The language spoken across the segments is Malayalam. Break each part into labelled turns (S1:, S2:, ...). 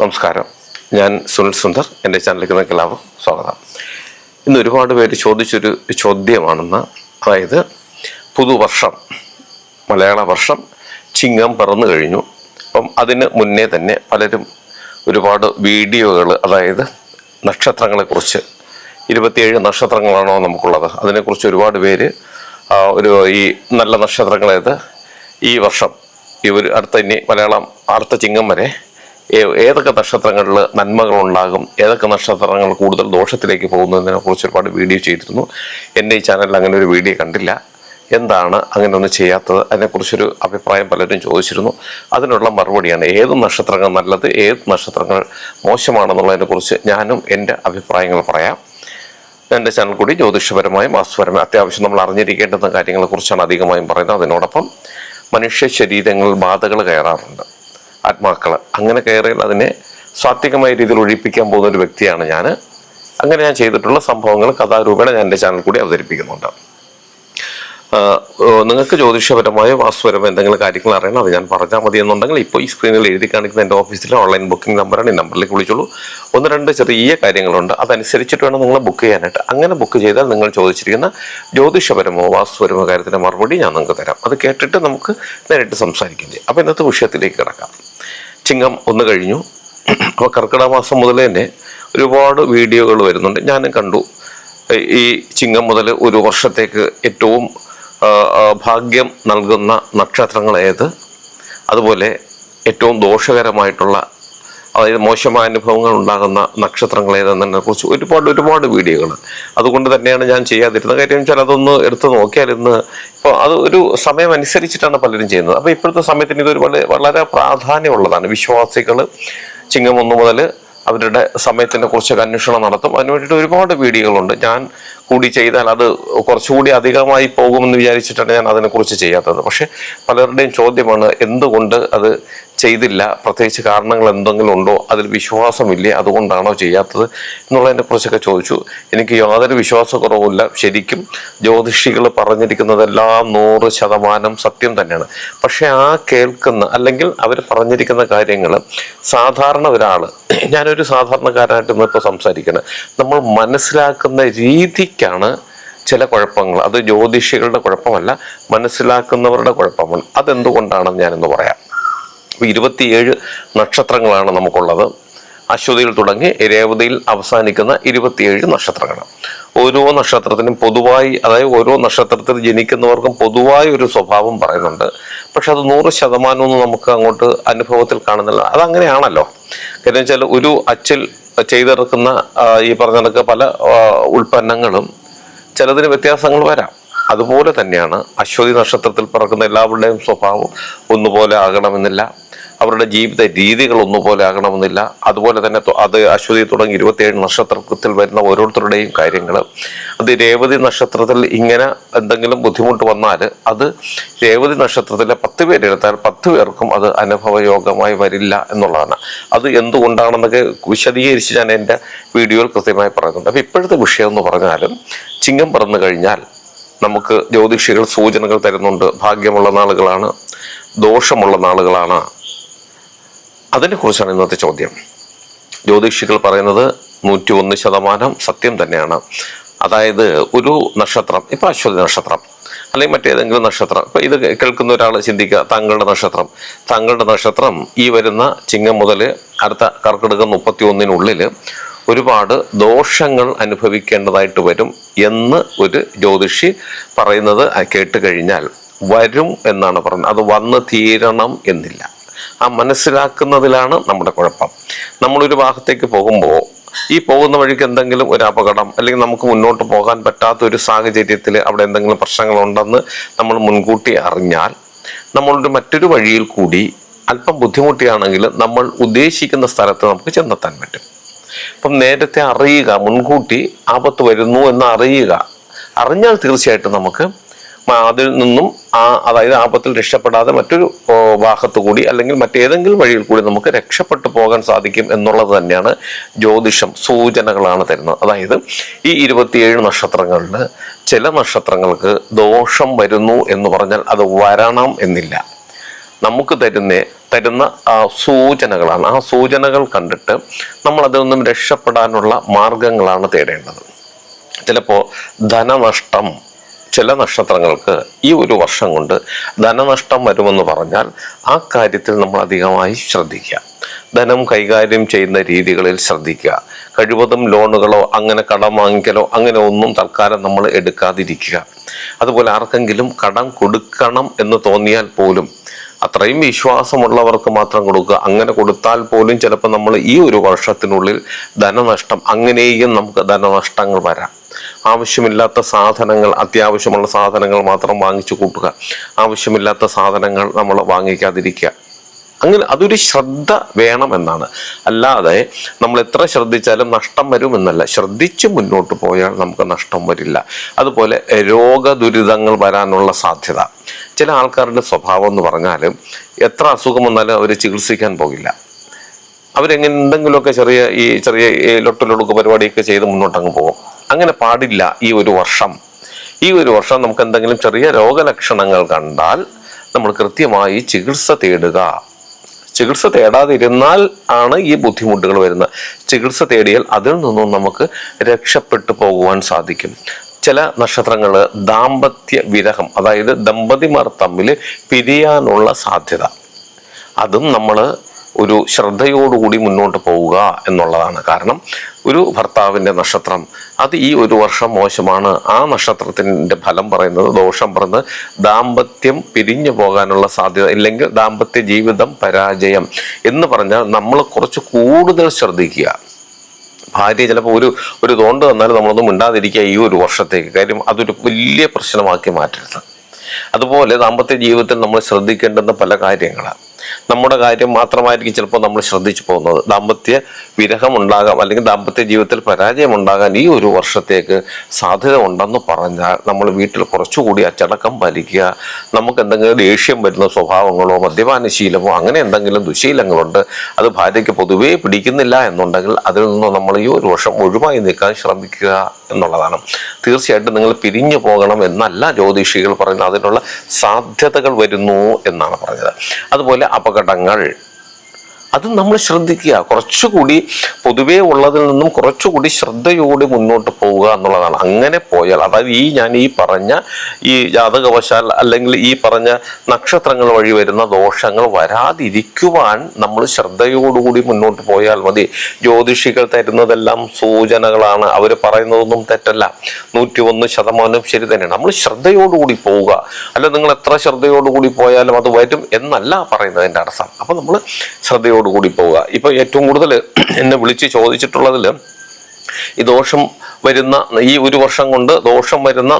S1: നമസ്കാരം. ഞാൻ സുനിൽ സുന്ദർ എന്റെ ചാനലിലേക്ക് എല്ലാവർക്കും സ്വാഗതം. ഇന്ന് ഒരുപാട് പേര് ചോദിച്ചൊരു ചോദ്യമാണെന്ന്. അതായത് പുതുവർഷം മലയാള വർഷം ചിങ്ങം പറന്നു കഴിഞ്ഞു. അപ്പം അതിന് മുന്നേ തന്നെ പലരും ഒരുപാട് വീഡിയോകൾ അതായത് നക്ഷത്രങ്ങളെക്കുറിച്ച് ഇരുപത്തിയേഴ് നക്ഷത്രങ്ങളാണോ നമുക്കുള്ളത്. അതിനെക്കുറിച്ച് ഒരുപാട് പേര് ഒരു ഈ നല്ല നക്ഷത്രങ്ങളേത് ഈ വർഷം ഈ ഒരു അടുത്ത ഇനി മലയാളം അടുത്ത ചിങ്ങം വരെ ഏതൊക്കെ നക്ഷത്രങ്ങളിൽ നന്മകൾ ഉണ്ടാകും ഏതൊക്കെ നക്ഷത്രങ്ങൾ കൂടുതൽ ദോഷത്തിലേക്ക് പോകുന്നതിനെ കുറിച്ച് ഒരുപാട് വീഡിയോ ചെയ്തിരുന്നു. എന്റെ ഈ ചാനലിൽ അങ്ങനെ ഒരു വീഡിയോ കണ്ടില്ല. എന്താണ് അങ്ങനെ ഒന്നും ചെയ്യാത്തത്? അതിനെക്കുറിച്ചൊരു അഭിപ്രായം പലരും ചോദിച്ചിരുന്നു. അതിനുള്ള മറുപടിയാണ് ഏത് നക്ഷത്രങ്ങൾ നല്ലത് ഏത് നക്ഷത്രങ്ങൾ മോശമാണെന്നുള്ളതിനെക്കുറിച്ച് ഞാനും എന്റെ അഭിപ്രായങ്ങൾ പറയാം. എന്റെ ചാനൽ കൂടി ജ്യോതിഷപരമായും വാസ്തുപരമായും അത്യാവശ്യം നമ്മൾ അറിഞ്ഞിരിക്കേണ്ടുന്ന കാര്യങ്ങളെക്കുറിച്ചാണ് അധികമായും പറയുന്നത്. അതിനോടൊപ്പം മനുഷ്യ ശരീരങ്ങളിൽ ബാധകൾ കയറാറുണ്ട്. ആത്മാക്കൾ അങ്ങനെ കയറിയാൽ അതിനെ സാത്വികമായ രീതിയിൽ ഒഴിപ്പിക്കാൻ പോകുന്ന ഒരു വ്യക്തിയാണ് ഞാൻ അങ്ങനെ ഞാൻ ചെയ്തിട്ടുള്ള സംഭവങ്ങൾ കഥാരൂപേണ ഞാൻ എന്റെ ചാനൽ കൂടി അവതരിപ്പിക്കുന്നുണ്ട്. നിങ്ങൾക്ക് ജ്യോതിഷപരമായോ വാസ്തുപരമോ എന്തെങ്കിലും കാര്യങ്ങൾ അറിയണം അത് ഞാൻ പറഞ്ഞാൽ മതി എന്നുണ്ടെങ്കിൽ ഇപ്പോൾ ഈ സ്ക്രീനിൽ എഴുതി കാണിക്കുന്ന എന്റെ ഓഫീസിലെ ഓൺലൈൻ ബുക്കിംഗ് നമ്പറാണ് ഈ നമ്പറിലേക്ക് വിളിച്ചോളൂ. ഒന്ന് രണ്ട് ചെറിയ കാര്യങ്ങളുണ്ട്. അതനുസരിച്ചിട്ട് വേണം നിങ്ങൾ ബുക്ക് ചെയ്യാനായിട്ട്. അങ്ങനെ ബുക്ക് ചെയ്താൽ നിങ്ങൾ ചോദിച്ചിരിക്കുന്ന ജ്യോതിഷപരമോ വാസ്തുപരമോ കാര്യത്തിന്റെ മറുപടി ഞാൻ നിങ്ങൾക്ക് തരാം. അത് കേട്ടിട്ട് നമുക്ക് നേരിട്ട് സംസാരിക്കുകയും ചെയ്യാം. അപ്പോൾ ഇന്നത്തെ വിഷയത്തിലേക്ക് കിടക്കാം. ചിങ്ങം ഒന്ന് കഴിഞ്ഞു. അപ്പോൾ കർക്കിടക മാസം മുതൽ തന്നെ ഒരുപാട് വീഡിയോകൾ വരുന്നുണ്ട്. ഞാനും കണ്ടു. ഈ ചിങ്ങം മുതൽ ഒരു വർഷത്തേക്ക് ഏറ്റവും ഭാഗ്യം നൽകുന്ന നക്ഷത്രങ്ങൾ ഏത്? അതുപോലെ ഏറ്റവും ദോഷകരമായിട്ടുള്ള അതായത് മോശമായ അനുഭവങ്ങൾ ഉണ്ടാകുന്ന നക്ഷത്രങ്ങൾ ഏതെന്നതിനെ കുറിച്ച് ഒരുപാട് ഒരുപാട് വീഡിയോകൾ. അതുകൊണ്ട് തന്നെയാണ് ഞാൻ ചെയ്യാതിരുന്നത്. കാര്യം വെച്ചാൽ അതൊന്ന് എടുത്ത് നോക്കിയാൽ ഇന്ന് ഇപ്പോൾ അത് ഒരു സമയം അനുസരിച്ചിട്ടാണ് പലരും ചെയ്യുന്നത്. അപ്പോൾ ഇപ്പോഴത്തെ സമയത്തിന് ഇതൊരു വളരെ പ്രാധാന്യമുള്ളതാണ്. വിശ്വാസികൾ ചിങ്ങം ഒന്ന് മുതൽ അവരുടെ സമയത്തിനെ കുറിച്ചൊക്കെ അന്വേഷണം നടത്തും. അതിനു വേണ്ടിയിട്ട് ഒരുപാട് വീഡിയോകളുണ്ട്. ഞാൻ കൂടി ചെയ്താൽ അത് കുറച്ചുകൂടി അധികമായി പോകുമെന്ന് വിചാരിച്ചിട്ടാണ് ഞാൻ അതിനെക്കുറിച്ച് ചെയ്യാത്തത്. പക്ഷെ പലരുടെയും ചോദ്യമാണ് എന്തുകൊണ്ട് അത് ചെയ്തില്ല. പ്രത്യേകിച്ച് കാരണങ്ങൾ എന്തെങ്കിലും ഉണ്ടോ? അതിൽ വിശ്വാസമില്ലേ? അതുകൊണ്ടാണോ ചെയ്യാത്തത്? എന്നുള്ളതിനെ കുറിച്ചൊക്കെ ചോദിച്ചു. എനിക്ക് യാതൊരു വിശ്വാസക്കുറവുമില്ല. ശരിക്കും ജ്യോതിഷികൾ പറഞ്ഞിരിക്കുന്നതെല്ലാം നൂറ് ശതമാനം സത്യം തന്നെയാണ്. പക്ഷെ ആ കേൾക്കുന്ന അല്ലെങ്കിൽ അവർ പറഞ്ഞിരിക്കുന്ന കാര്യങ്ങൾ സാധാരണ ഒരാൾ ഞാനൊരു സാധാരണക്കാരനായിട്ട് ഇന്നിപ്പോൾ സംസാരിക്കണം. നമ്മൾ മനസ്സിലാക്കുന്ന രീതിക്കാണ് ചില കുഴപ്പങ്ങൾ. അത് ജ്യോതിഷികളുടെ കുഴപ്പമല്ല മനസ്സിലാക്കുന്നവരുടെ കുഴപ്പമാണ് അതെന്തുകൊണ്ടാണെന്ന് ഞാനിന്ന് പറയാം. അപ്പോൾ ഇരുപത്തിയേഴ് നക്ഷത്രങ്ങളാണ് നമുക്കുള്ളത്. അശ്വതിയിൽ തുടങ്ങി രേവതിയിൽ അവസാനിക്കുന്ന ഇരുപത്തിയേഴ് നക്ഷത്രങ്ങൾ. ഓരോ നക്ഷത്രത്തിനും പൊതുവായി അതായത് ഓരോ നക്ഷത്രത്തിൽ ജനിക്കുന്നവർക്കും പൊതുവായ ഒരു സ്വഭാവം പറയുന്നുണ്ട്. പക്ഷെ അത് നൂറ് ശതമാനമൊന്നും നമുക്ക് അങ്ങോട്ട് അനുഭവത്തിൽ കാണുന്നില്ല. അതങ്ങനെയാണല്ലോ. കാരണം വെച്ചാൽ ഒരു അച്ചിൽ ചെയ്തിറക്കുന്ന ഈ പറഞ്ഞ പല ഉൽപ്പന്നങ്ങളും ചിലതിന് വ്യത്യാസങ്ങൾ വരാം. അതുപോലെ തന്നെയാണ് അശ്വതി നക്ഷത്രത്തിൽ പിറക്കുന്ന എല്ലാവരുടെയും സ്വഭാവം ഒന്നുപോലെ ആകണമെന്നില്ല. അവരുടെ ജീവിത രീതികൾ ഒന്നുപോലെ ആകണമെന്നില്ല. അതുപോലെ തന്നെ അത് അശ്വതി തുടങ്ങി ഇരുപത്തിയേഴ് നക്ഷത്രത്തിൽ വരുന്ന ഓരോരുത്തരുടെയും കാര്യങ്ങൾ അത് രേവതി നക്ഷത്രത്തിൽ ഇങ്ങനെ എന്തെങ്കിലും ബുദ്ധിമുട്ട് വന്നാൽ അത് രേവതി നക്ഷത്രത്തിലെ പത്ത് പേരെടുത്താൽ പത്ത് പേർക്കും അത് അനുഭവയോഗമായി വരില്ല എന്നുള്ളതാണ്. അത് എന്തുകൊണ്ടാണെന്നൊക്കെ വിശദീകരിച്ച് ഞാൻ എന്റെ വീഡിയോയിൽ കൃത്യമായി പറയുന്നുണ്ട്. അപ്പോൾ ഇപ്പോഴത്തെ വിഷയം എന്ന് പറഞ്ഞാലും ചിങ്ങം പറന്നു കഴിഞ്ഞാൽ നമുക്ക് ജ്യോതിഷികൾ സൂചനകൾ തരുന്നുണ്ട്. ഭാഗ്യമുള്ള നാളുകളാണ് ദോഷമുള്ള നാളുകളാണ്. അതിനെക്കുറിച്ചാണ് ഇന്നത്തെ ചോദ്യം. ജ്യോതിഷികൾ പറയുന്നത് നൂറ്റി ഒന്ന് ശതമാനം സത്യം തന്നെയാണ്. അതായത് ഒരു നക്ഷത്രം ഇപ്പൊ അശ്വതി നക്ഷത്രം അല്ലെങ്കിൽ മറ്റേതെങ്കിലും നക്ഷത്രം ഇപ്പൊ ഇത് കേൾക്കുന്ന ഒരാൾ ചിന്തിക്കുക താങ്കളുടെ നക്ഷത്രം. താങ്കളുടെ നക്ഷത്രം ഈ വരുന്ന ചിങ്ങം മുതൽ അടുത്ത കർക്കിടക മുപ്പത്തി ഒന്നിനുള്ളിൽ ഒരുപാട് ദോഷങ്ങൾ അനുഭവിക്കേണ്ടതായിട്ട് വരും എന്ന് ഒരു ജ്യോതിഷി പറയുന്നത് കേട്ട് കഴിഞ്ഞാൽ വരും എന്നാണ് പറയുന്നത് അത് വന്ന് തീരണം എന്നില്ല. ആ മനസ്സിലാക്കുന്നതിലാണ് നമ്മുടെ കുഴപ്പം. നമ്മളൊരു ഭാഗത്തേക്ക് പോകുമ്പോൾ ഈ പോകുന്ന വഴിക്ക് എന്തെങ്കിലും ഒരു അപകടം അല്ലെങ്കിൽ നമുക്ക് മുന്നോട്ട് പോകാൻ പറ്റാത്ത ഒരു സാഹചര്യത്തിൽ അവിടെ എന്തെങ്കിലും പ്രശ്നങ്ങളുണ്ടെന്ന് നമ്മൾ മുൻകൂട്ടി അറിഞ്ഞാൽ നമ്മളൊരു മറ്റൊരു വഴിയിൽ കൂടി അല്പം ബുദ്ധിമുട്ടിയാണെങ്കിൽ നമ്മൾ ഉദ്ദേശിക്കുന്ന സ്ഥലത്ത് നമുക്ക് ചെന്നെത്താൻ പറ്റും. അപ്പം നേരത്തെ അറിയുക മുൻകൂട്ടി ആപത്ത് വരുന്നു എന്ന് അറിയുക അറിഞ്ഞാൽ തീർച്ചയായിട്ടും നമുക്ക് അതിൽ നിന്നും ആ അതായത് ആപത്തിൽ രക്ഷപ്പെടാതെ മറ്റൊരു വാഹത്തു കൂടി അല്ലെങ്കിൽ മറ്റേതെങ്കിലും വഴിയിൽ കൂടി നമുക്ക് രക്ഷപ്പെട്ടു പോകാൻ സാധിക്കും എന്നുള്ളത് തന്നെയാണ് ജ്യോതിഷം സൂചനകളാണ് തരുന്നത്. അതായത് ഈ ഇരുപത്തിയേഴ് നക്ഷത്രങ്ങളിൽ ചില നക്ഷത്രങ്ങൾക്ക് ദോഷം വരുന്നു എന്ന് പറഞ്ഞാൽ അത് വരണം എന്നില്ല. നമുക്ക് തരുന്ന തരുന്ന സൂചനകളാണ്. ആ സൂചനകൾ കണ്ടിട്ട് നമ്മൾ അതിൽ നിന്നും രക്ഷപ്പെടാനുള്ള മാർഗങ്ങളാണ് തേടേണ്ടത്. ചിലപ്പോൾ ധനനഷ്ടം ചില നക്ഷത്രങ്ങൾക്ക് ഈ ഒരു വർഷം കൊണ്ട് ധനനഷ്ടം വരുമെന്ന് പറഞ്ഞാൽ ആ കാര്യത്തിൽ നമ്മൾ അധികമായി ശ്രദ്ധിക്കുക. ധനം കൈകാര്യം ചെയ്യുന്ന രീതികളിൽ ശ്രദ്ധിക്കുക. കഴിവതും ലോണുകളോ അങ്ങനെ കടം വാങ്ങിക്കലോ അങ്ങനെ ഒന്നും തൽക്കാലം നമ്മൾ എടുക്കാതിരിക്കുക. അതുപോലെ ആർക്കെങ്കിലും കടം കൊടുക്കണം എന്ന് തോന്നിയാൽ പോലും അത്രയും വിശ്വാസമുള്ളവർക്ക് മാത്രം കൊടുക്കുക. അങ്ങനെ കൊടുത്താൽ പോലും ചിലപ്പോൾ നമ്മൾ ഈ ഒരു വർഷത്തിനുള്ളിൽ ധനനഷ്ടം അങ്ങനെയും നമുക്ക് ധനനഷ്ടങ്ങൾ വരാം. ആവശ്യമില്ലാത്ത സാധനങ്ങൾ അത്യാവശ്യമുള്ള സാധനങ്ങൾ മാത്രം വാങ്ങിച്ചു കൂട്ടുക. ആവശ്യമില്ലാത്ത സാധനങ്ങൾ നമ്മൾ വാങ്ങിക്കാതിരിക്കുക. അങ്ങനെ അതൊരു ശ്രദ്ധ വേണമെന്നാണ്. അല്ലാതെ നമ്മൾ എത്ര ശ്രദ്ധിച്ചാലും നഷ്ടം വരുമെന്നല്ല. ശ്രദ്ധിച്ച് മുന്നോട്ട് പോയാൽ നമുക്ക് നഷ്ടം വരില്ല. അതുപോലെ രോഗദുരിതങ്ങൾ വരാനുള്ള സാധ്യത. ചില ആൾക്കാരുടെ സ്വഭാവം എന്ന് പറഞ്ഞാൽ എത്ര അസുഖം വന്നാലും അവർ ചികിത്സിക്കാൻ പോകില്ല. അവരെങ്ങനെ എന്തെങ്കിലുമൊക്കെ ചെറിയ ഈ ചെറിയ ലൊട്ടിലൊടുക്ക് പരിപാടിയൊക്കെ ചെയ്ത് മുന്നോട്ടങ്ങ് പോകും. അങ്ങനെ പാടില്ല ഈ ഒരു വർഷം. ഈ ഒരു വർഷം നമുക്ക് എന്തെങ്കിലും ചെറിയ രോഗലക്ഷണങ്ങൾ കണ്ടാൽ നമ്മൾ കൃത്യമായി ചികിത്സ തേടുക. ചികിത്സ തേടാതിരുന്നാൽ ആണ് ഈ ബുദ്ധിമുട്ടുകൾ വരുന്നത്. ചികിത്സ തേടിയാൽ അതിൽ നിന്നും നമുക്ക് രക്ഷപ്പെട്ടു പോകുവാൻ സാധിക്കും. ചില നക്ഷത്രങ്ങൾ ദാമ്പത്യ വിരഹം അതായത് ദമ്പതിമാർ തമ്മിൽ പിരിയാനുള്ള സാധ്യത. അതും നമ്മൾ ഒരു ശ്രദ്ധയോടുകൂടി മുന്നോട്ട് പോവുക എന്നുള്ളതാണ്. കാരണം ഒരു ഭർത്താവിന്റെ നക്ഷത്രം അത് ഈ ഒരു വർഷം മോശമാണ്. ആ നക്ഷത്രത്തിന്റെ ഫലം പറയുന്നത് ദോഷം. പറയുന്നത് ദാമ്പത്യം പിരിഞ്ഞു പോകാനുള്ള സാധ്യത ഇല്ലെങ്കിൽ ദാമ്പത്യ ജീവിതം പരാജയം എന്ന് പറഞ്ഞാൽ നമ്മൾ കുറച്ച് കൂടുതൽ ശ്രദ്ധിക്കുക. ഭാര്യ ചിലപ്പോൾ ഒരു ഒരു തോണ്ട് തന്നാൽ നമ്മളൊന്നും മിണ്ടാതിരിക്കുക ഈ ഒരു വർഷത്തേക്ക്. കാര്യം അതൊരു വലിയ പ്രശ്നമാക്കി മാറ്റരുത്. അതുപോലെ ദാമ്പത്യ ജീവിതത്തിൽ നമ്മൾ ശ്രദ്ധിക്കേണ്ടുന്ന പല കാര്യങ്ങളാണ്. നമ്മുടെ കാര്യം മാത്രമായിരിക്കും ചിലപ്പോൾ നമ്മൾ ശ്രദ്ധിച്ചു പോകുന്നത്. ദാമ്പത്യ വിരഹം ഉണ്ടാകാം അല്ലെങ്കിൽ ദാമ്പത്യ ജീവിതത്തിൽ പരാജയം ഉണ്ടാകാൻ ഈ ഒരു വർഷത്തേക്ക് സാധ്യത ഉണ്ടെന്ന് പറഞ്ഞാൽ നമ്മൾ വീട്ടിൽ കുറച്ചുകൂടി അച്ചടക്കം പാലിക്കുക. നമുക്ക് എന്തെങ്കിലും ദേഷ്യം വരുന്ന സ്വഭാവങ്ങളോ മദ്യപാന ശീലമോ അങ്ങനെ എന്തെങ്കിലും ദുശീലങ്ങളുണ്ട് അത് ഭാര്യയ്ക്ക് പൊതുവേ പിടിക്കുന്നില്ല എന്നുണ്ടെങ്കിൽ അതിൽ നിന്ന് നമ്മൾ ഈ ഒരു വർഷം ഒഴിവായി നിൽക്കാൻ ശ്രമിക്കുക എന്നുള്ളതാണ്. തീർച്ചയായിട്ടും നിങ്ങൾ പിരിഞ്ഞു പോകണം എന്നല്ല ജ്യോതിഷികൾ പറയുന്നത് അതിനുള്ള സാധ്യതകൾ വരുന്നു എന്നാണ് പറഞ്ഞത്. അതുപോലെ അപകടങ്ങൾ അത് നമ്മൾ ശ്രദ്ധിക്കുക. കുറച്ചുകൂടി പൊതുവേ ഉള്ളതിൽ നിന്നും കുറച്ചുകൂടി ശ്രദ്ധയോടെ മുന്നോട്ട് പോവുക എന്നുള്ളതാണ്. അങ്ങനെ പോയാൽ അതായത് ഈ ഞാൻ ഈ പറഞ്ഞ ഈ ജാതകവശാൽ അല്ലെങ്കിൽ ഈ പറഞ്ഞ നക്ഷത്രങ്ങൾ വഴി വരുന്ന ദോഷങ്ങൾ വരാതിരിക്കുവാൻ നമ്മൾ ശ്രദ്ധയോടുകൂടി മുന്നോട്ട് പോയാൽ മതി. ജ്യോതിഷികൾ തരുന്നതെല്ലാം സൂചനകളാണ്. അവർ പറയുന്നതൊന്നും തെറ്റല്ല. നൂറ്റി ഒന്ന് ശതമാനം ശരി തന്നെയാണ് നമ്മൾ ശ്രദ്ധയോടുകൂടി പോവുക. അല്ല നിങ്ങൾ എത്ര ശ്രദ്ധയോടുകൂടി പോയാലും അത് വരും എന്നല്ല പറയുന്നതിന്റെ അർത്ഥം. അപ്പം നമ്മൾ ശ്രദ്ധയോടുകൂടി പോവുക. ഇപ്പൊ ഏറ്റവും കൂടുതൽ എന്നെ വിളിച്ച് ചോദിച്ചിട്ടുള്ളതിൽ ഈ ദോഷം വരുന്ന ഈ ഒരു വർഷം കൊണ്ട് ദോഷം വരുന്ന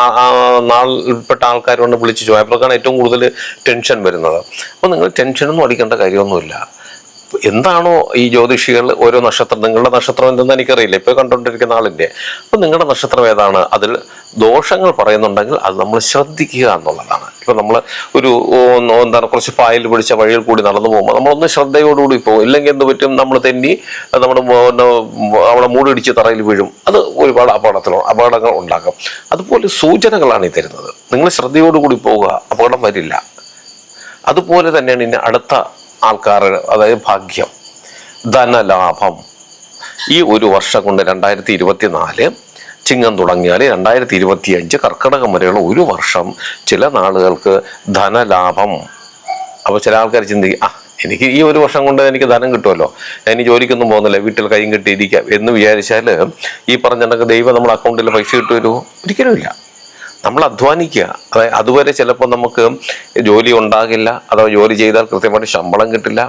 S1: ആ നാളിൽപ്പെട്ട ആൾക്കാരോട് വിളിച്ച് ചോദിക്കും ഏറ്റവും കൂടുതൽ ടെൻഷൻ വരുന്നത്. അപ്പോൾ നിങ്ങൾ ടെൻഷനൊന്നും അടിക്കേണ്ട കാര്യമൊന്നുമില്ല. എന്താണോ ഈ ജ്യോതിഷികൾ ഓരോ നക്ഷത്രം നിങ്ങളുടെ നക്ഷത്രം എന്തെന്ന് എനിക്കറിയില്ല. ഇപ്പോൾ കണ്ടുകൊണ്ടിരിക്കുന്ന ആളിന്റെ അപ്പം നിങ്ങളുടെ നക്ഷത്രം ഏതാണ്? അതിൽ ദോഷങ്ങൾ പറയുന്നുണ്ടെങ്കിൽ അത് നമ്മൾ ശ്രദ്ധിക്കുക എന്നുള്ളതാണ്. ഇപ്പം നമ്മൾ ഒരു എന്താണ് കുറച്ച് പായൽ പിടിച്ച വഴിയിൽ കൂടി നടന്നു പോകുമ്പോൾ നമ്മളൊന്ന് ശ്രദ്ധയോടുകൂടി പോകും. ഇല്ലെങ്കിൽ എന്ത് പറ്റും? നമ്മൾ തെന്നി നമ്മുടെ അവിടെ മൂടിടിച്ച് തറയിൽ വീഴും. അത് ഒരുപാട് അപകടത്തിലോ അപകടങ്ങൾ ഉണ്ടാക്കും. അതുപോലെ സൂചനകളാണ് ഈ തരുന്നത്. നിങ്ങൾ ശ്രദ്ധയോടുകൂടി പോവുക അപകടം വരില്ല. അതുപോലെ തന്നെയാണ് ഇനി അടുത്ത ആൾക്കാരുടെ അതായത് ഭാഗ്യം ധനലാഭം. ഈ ഒരു വർഷം കൊണ്ട് രണ്ടായിരത്തി ഇരുപത്തി നാല് ചിങ്ങം തുടങ്ങിയാൽ രണ്ടായിരത്തി ഇരുപത്തി അഞ്ച് കർക്കിടകം വരെയുള്ള ഒരു വർഷം ചില നാളുകൾക്ക് ധനലാഭം. അപ്പോൾ ചില ആൾക്കാർ ചിന്തിക്കും ആ എനിക്ക് ഈ ഒരു വർഷം കൊണ്ട് എനിക്ക് ധനം കിട്ടുമല്ലോ. ഇനി ജോലിക്കൊന്നും പോകുന്നില്ല വീട്ടിൽ കൈയും കെട്ടിയിരിക്കാം. എന്ന് വിചാരിച്ചാൽ ഈ പറഞ്ഞ ദൈവം നമ്മുടെ അക്കൗണ്ടിൽ പൈസ കിട്ടുമല്ലോ ഒരിക്കലുമില്ല നമ്മൾ അധ്വാനിക്കുക. അതായത് അതുവരെ ചിലപ്പോൾ നമുക്ക് ജോലി ഉണ്ടാകില്ല. അഥവാ ജോലി ചെയ്താൽ കൃത്യമായിട്ട് ശമ്പളം കിട്ടില്ല.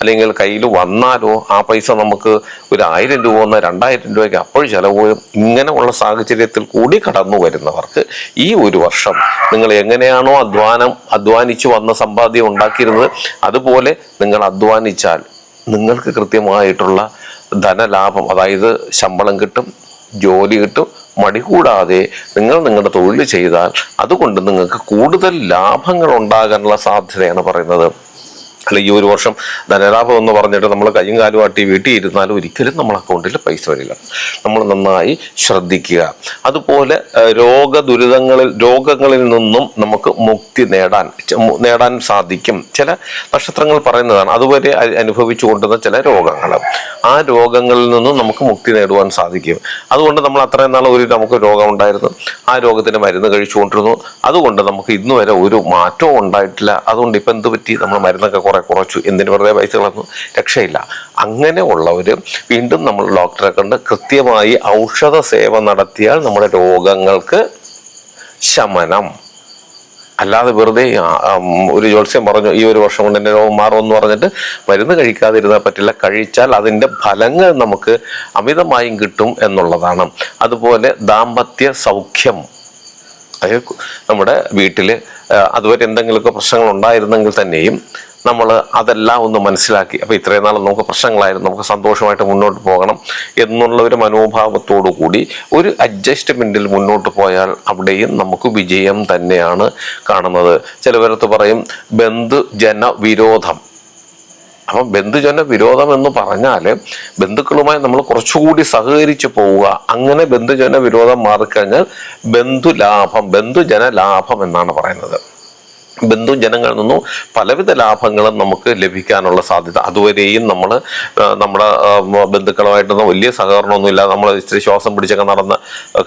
S1: അല്ലെങ്കിൽ കയ്യിൽ വന്നാലോ ആ പൈസ നമുക്ക് ഒരു ആയിരം രൂപ വന്ന രണ്ടായിരം രൂപയ്ക്ക് അപ്പോൾ ചിലവ് ഇങ്ങനെയുള്ള സാഹചര്യത്തിൽ കൂടി കടന്നു വരുന്നവർക്ക് ഈ ഒരു വർഷം നിങ്ങൾ എങ്ങനെയാണോ അധ്വാനം അധ്വാനിച്ചു വന്ന സമ്പാദ്യം ഉണ്ടാക്കിയിരുന്നത് അതുപോലെ നിങ്ങൾ അധ്വാനിച്ചാൽ നിങ്ങൾക്ക് കൃത്യമായിട്ടുള്ള ധനലാഭം അതായത് ശമ്പളം കിട്ടും. ജോലി കിട്ടും മടി കൂടാതെ നിങ്ങൾ നിങ്ങളുടെ തൊഴിൽ ചെയ്താൽ അതുകൊണ്ട് നിങ്ങൾക്ക് കൂടുതൽ ലാഭങ്ങൾ ഉണ്ടാകാനുള്ള സാധ്യതയാണ് പറയുന്നത്. അല്ല ഈ ഒരു വർഷം ധനലാഭം എന്ന് പറഞ്ഞിട്ട് നമ്മൾ കയ്യും കാലും ആട്ടി വീട്ടിൽ ഇരുന്നാലും ഒരിക്കലും നമ്മൾ അക്കൗണ്ടിൽ പൈസ വരില്ല. നമ്മൾ നന്നായി ശ്രദ്ധിക്കുക. അതുപോലെ രോഗ രോഗദുരിതങ്ങളിൽ രോഗങ്ങളിൽ നിന്നും നമുക്ക് മുക്തി നേടാൻ നേടാൻ സാധിക്കും. ചില നക്ഷത്രങ്ങൾ പറയുന്നതാണ് അതുവരെ അനുഭവിച്ചു കൊണ്ടുവന്ന ചില രോഗങ്ങൾ. ആ രോഗങ്ങളിൽ നിന്നും നമുക്ക് മുക്തി നേടുവാൻ സാധിക്കും. അതുകൊണ്ട് നമ്മൾ അത്രയും നാൾ ഒരു നമുക്ക് രോഗം ഉണ്ടായിരുന്നു ആ രോഗത്തിന് മരുന്ന് കഴിച്ചുകൊണ്ടിരുന്നു. അതുകൊണ്ട് നമുക്ക് ഇന്ന് വരെ ഒരു മാറ്റവും ഉണ്ടായിട്ടില്ല. അതുകൊണ്ട് ഇപ്പം എന്ത് പറ്റി? നമ്മൾ മരുന്നൊക്കെ കുറെ കുറച്ചു. എന്തിന് വെറുതെ പൈസ കളഞ്ഞു? രക്ഷയില്ല. അങ്ങനെ ഉള്ളവർ വീണ്ടും നമ്മൾ ഡോക്ടറെ കണ്ട് കൃത്യമായി ഔഷധ സേവ നടത്തിയാൽ നമ്മുടെ രോഗങ്ങൾക്ക് ശമനം. അല്ലാതെ വെറുതെ ഒരു ജ്യോത്സ്യം പറഞ്ഞു ഈ ഒരു വർഷം കൊണ്ട് എന്റെ രോഗം മാറുമെന്ന് പറഞ്ഞിട്ട് മരുന്ന് കഴിക്കാതിരുന്നാൽ പറ്റില്ല. കഴിച്ചാൽ അതിന്റെ ഫലങ്ങൾ നമുക്ക് അമിതമായും കിട്ടും എന്നുള്ളതാണ്. അതുപോലെ ദാമ്പത്യ സൗഖ്യം. അതായത് നമ്മുടെ വീട്ടിൽ അതുവരെ എന്തെങ്കിലുമൊക്കെ പ്രശ്നങ്ങൾ ഉണ്ടായിരുന്നെങ്കിൽ തന്നെയും നമ്മൾ അതെല്ലാം ഒന്ന് മനസ്സിലാക്കി. അപ്പോൾ ഇത്രയും നാൾ നമുക്ക് പ്രശ്നങ്ങളായിരുന്നു. നമുക്ക് സന്തോഷമായിട്ട് മുന്നോട്ട് പോകണം എന്നുള്ള ഒരു മനോഭാവത്തോടു കൂടി ഒരു അഡ്ജസ്റ്റ്മെന്റിൽ മുന്നോട്ട് പോയാൽ അവിടെയും നമുക്ക് വിജയം തന്നെയാണ് കാണുന്നത്. ചിലവരത്ത് പറയും ബന്ധുജന വിരോധം. അപ്പം ബന്ധുജന വിരോധം എന്ന് പറഞ്ഞാൽ ബന്ധുക്കളുമായി നമ്മൾ കുറച്ചുകൂടി സഹകരിച്ച് പോവുക. അങ്ങനെ ബന്ധുജന വിരോധം മാറിക്കഴിഞ്ഞാൽ ബന്ധുലാഭം ബന്ധുജന ലാഭം എന്നാണ് പറയുന്നത്. ബന്ധുജനങ്ങളിൽ നിന്നും പലവിധ ലാഭങ്ങളും നമുക്ക് ലഭിക്കാനുള്ള സാധ്യത. അതുവരെയും നമ്മൾ നമ്മുടെ ബന്ധുക്കളുമായിട്ടൊന്നും വലിയ സഹകരണമൊന്നും ഇല്ല നമ്മൾ ഇച്ചിരി ശ്വാസം പിടിച്ചൊക്കെ നടന്ന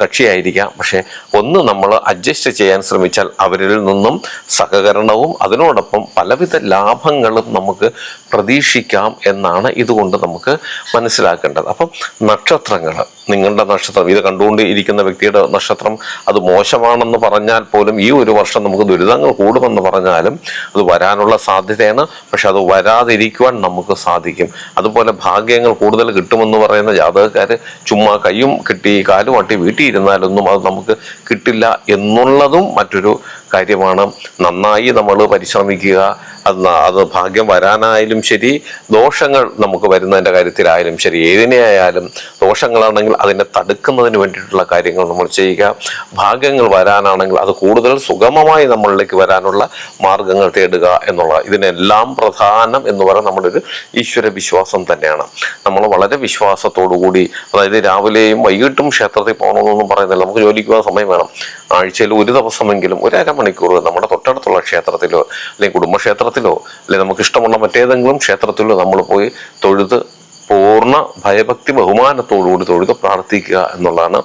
S1: കക്ഷിയായിരിക്കാം. പക്ഷേ ഒന്ന് നമ്മൾ അഡ്ജസ്റ്റ് ചെയ്യാൻ ശ്രമിച്ചാൽ അവരിൽ നിന്നും സഹകരണവും അതിനോടൊപ്പം പലവിധ ലാഭങ്ങളും നമുക്ക് പ്രതീക്ഷിക്കാം എന്നാണ് ഇതുകൊണ്ട് നമുക്ക് മനസ്സിലാക്കേണ്ടത്. അപ്പം നക്ഷത്രങ്ങൾ നിങ്ങളുടെ നക്ഷത്രം. ഇത് കണ്ടുകൊണ്ട് ഇരിക്കുന്ന വ്യക്തിയുടെ നക്ഷത്രം അത് മോശമാണെന്ന് പറഞ്ഞാൽ പോലും ഈ ഒരു വർഷം നമുക്ക് ദുരിതങ്ങൾ കൂടുമെന്ന് പറഞ്ഞാലും അത് വരാനുള്ള സാധ്യതയാണ്. പക്ഷെ അത് വരാതിരിക്കുവാൻ നമുക്ക് സാധിക്കും. അതുപോലെ ഭാഗ്യങ്ങൾ കൂടുതൽ കിട്ടുമെന്ന് പറയുന്ന ജാതകക്കാർ ചുമ്മാ കൈയും കിട്ടി കാലും അട്ടി വീട്ടിൽ ഇരുന്നാലൊന്നും അത് നമുക്ക് കിട്ടില്ല എന്നുള്ളതും മറ്റൊരു കാര്യമാണ്. നന്നായി നമ്മൾ പരിശ്രമിക്കുക. അത് അത് ഭാഗ്യം വരാനായാലും ശരി ദോഷങ്ങൾ നമുക്ക് വരുന്നതിന്റെ കാര്യത്തിലായാലും ശരി ഏതിനെയായാലും ദോഷങ്ങളാണെങ്കിൽ അതിനെ തടുക്കുന്നതിന് വേണ്ടിയിട്ടുള്ള കാര്യങ്ങൾ നമ്മൾ ചെയ്യുക. ഭാഗ്യങ്ങൾ വരാനാണെങ്കിൽ അത് കൂടുതൽ സുഗമമായി നമ്മളിലേക്ക് വരാനുള്ള മാർഗങ്ങൾ തേടുക എന്നുള്ള ഇതിനെല്ലാം പ്രധാനം എന്ന് പറയുന്നത് നമ്മുടെ ഒരു ഈശ്വര വിശ്വാസം തന്നെയാണ്. നമ്മൾ വളരെ വിശ്വാസത്തോടു കൂടി അതായത് രാവിലെയും വൈകിട്ടും ക്ഷേത്രത്തിൽ പോകണമെന്നൊന്നും പറയുന്നില്ല. നമുക്ക് ജോലിക്ക് പോകാൻ സമയം വേണം. ആഴ്ചയിൽ ഒരു ദിവസമെങ്കിലും ഒരു അരമണിക്കൂർ നമ്മുടെ തൊട്ടടുത്തുള്ള ക്ഷേത്രത്തിലോ അല്ലെങ്കിൽ കുടുംബക്ഷേത്രത്തിലോ അല്ലെങ്കിൽ നമുക്ക് ഇഷ്ടമുള്ള മറ്റേതെങ്കിലും ക്ഷേത്രത്തിലോ നമ്മൾ പോയി തൊഴുത് പൂർണ ഭയഭക്തി ബഹുമാനത്തോടുകൂടി തൊഴുത് പ്രാർത്ഥിക്കുക എന്നുള്ളതാണ്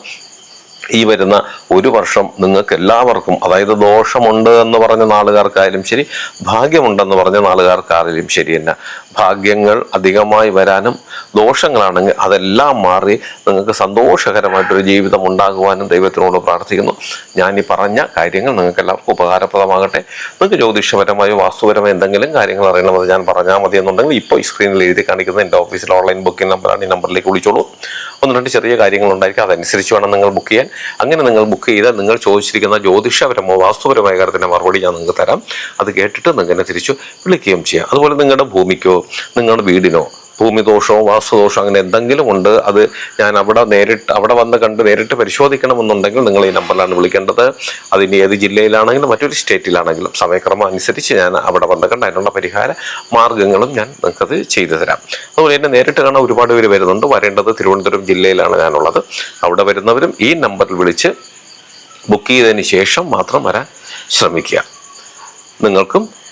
S1: ഈ വരുന്ന ഒരു വർഷം നിങ്ങൾക്ക് എല്ലാവർക്കും അതായത് ദോഷമുണ്ട് എന്ന് പറഞ്ഞ നാളുകാർക്കായാലും ശരി ഭാഗ്യമുണ്ടെന്ന് പറഞ്ഞ നാളുകാർക്കായാലും ശരി തന്നെ. ഭാഗ്യങ്ങൾ അധികമായി വരാനും ദോഷങ്ങളാണെങ്കിൽ അതെല്ലാം മാറി നിങ്ങൾക്ക് സന്തോഷകരമായിട്ടൊരു ജീവിതം ഉണ്ടാകുവാനും ദൈവത്തിനോട് പ്രാർത്ഥിക്കുന്നു. ഞാൻ ഈ പറഞ്ഞ കാര്യങ്ങൾ നിങ്ങൾക്ക് എല്ലാവർക്കും ഉപകാരപ്രദമാകട്ടെ. നിങ്ങൾക്ക് ജ്യോതിഷപരമായോ വാസ്തുപരമായ എന്തെങ്കിലും കാര്യങ്ങൾ അറിയണമെന്ന് ഞാൻ പറഞ്ഞാൽ മതി എന്നുണ്ടെങ്കിൽ ഇപ്പോൾ ഈ സ്ക്രീനിൽ എഴുതി കാണിക്കുന്ന എന്റെ ഓഫീസിലെ ഓൺലൈൻ ബുക്കിംഗ് നമ്പറാണ് ഈ നമ്പറിലേക്ക് വിളിച്ചോളൂ. ഒന്ന് രണ്ട് ചെറിയ കാര്യങ്ങളുണ്ടായിരിക്കും. അതനുസരിച്ച് വേണം നിങ്ങൾ ബുക്ക് ചെയ്യാൻ. അങ്ങനെ നിങ്ങൾ ബുക്ക് ചെയ്താൽ നിങ്ങൾ ചോദിച്ചിരിക്കുന്ന ജ്യോതിഷപരമോ വാസ്തുപരമായ കാര്യത്തിന്റെ മറുപടി ഞാൻ നിങ്ങൾക്ക് തരാം. അത് കേട്ടിട്ട് നിങ്ങൾ തിരിച്ചു വിളിക്കുകയും ചെയ്യാം. അതുപോലെ നിങ്ങളുടെ ഭൂമിക്കോ നിങ്ങളുടെ വീടിനോ ഭൂമിദോഷമോ വാസ്തുദോഷമോ അങ്ങനെ എന്തെങ്കിലും ഉണ്ട് അത് ഞാൻ അവിടെ നേരിട്ട് അവിടെ വന്ന് കണ്ട് നേരിട്ട് പരിശോധിക്കണമെന്നുണ്ടെങ്കിൽ നിങ്ങൾ ഈ നമ്പറിലാണ് വിളിക്കേണ്ടത്. അതിന്റെ ഏത് ജില്ലയിലാണെങ്കിലും മറ്റൊരു സ്റ്റേറ്റിലാണെങ്കിലും സമയക്രമം അനുസരിച്ച് ഞാൻ അവിടെ വന്ന് കണ്ട് അതിനുള്ള പരിഹാര മാർഗങ്ങളും ഞാൻ നിങ്ങൾക്കത് ചെയ്തു തരാം. അതുപോലെ തന്നെ നേരിട്ട് കാണാൻ ഒരുപാട് പേര് വരുന്നുണ്ട്. വരേണ്ടത് തിരുവനന്തപുരം ജില്ലയിലാണ് ഞാനുള്ളത്. അവിടെ വരുന്നവരും ഈ നമ്പറിൽ വിളിച്ച് ബുക്ക് ചെയ്തതിന് ശേഷം മാത്രം വരാൻ ശ്രമിക്കുക. നിങ്ങൾക്കും